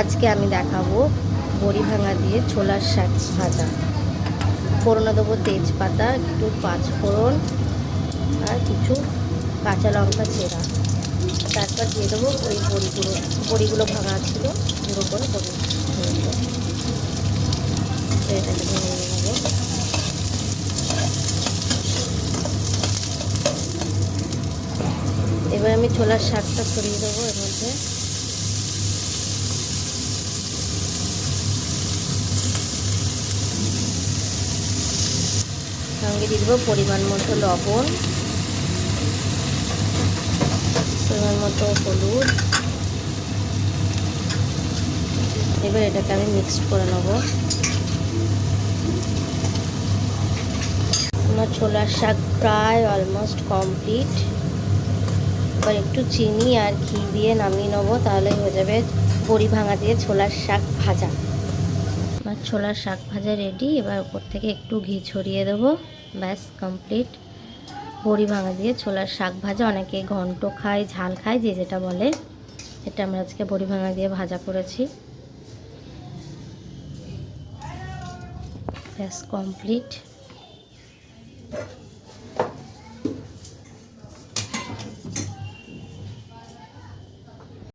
আজকে আমি দেখাবো বড়ি ভাঙা দিয়ে ছোলার শাক ভাজা। ফোড়নে দেবো, তেজপাতা, একটু পাঁচ ফোড়ন আর কিছু কাঁচা লঙ্কা চেরা। তারপর দিয়ে দেবো ওই বড়িগুলো বড়িগুলো ভাঙা ছিল গুঁড়ো করে দেবো এটাকে এবার আমি ছোলার শাকটা ছড়িয়ে দেবো এর মধ্যে। সঙ্গে দিয়ে দেবো পরিমাণ মতো লবণ, পরিমাণ মতো হলুদ। এবার এটাকে আমি মিক্সড করে নেব। আমার ছোলার শাক প্রায় অলমোস্ট কমপ্লিট এবার একটু চিনি আর ঘি দিয়ে নামিয়ে নেব তাহলে হয়ে যাবে বড়ি ভাঙা দিয়ে ছোলার শাক ভাজা। আমার ছোলার শাক ভাজা রেডি এবার উপর থেকে একটু ঘি ছড়িয়ে দেবো। ব্যাস কমপ্লিট বড়ি ভাঙা দিয়ে ছোলার শাক ভাজা, অনেকে ঘন্ট খায়, ঝাল খায়, যে যেটা বলে। এটা আমরা আজকে বড়ি ভাঙা দিয়ে ভাজা করেছি। ব্যাস কমপ্লিট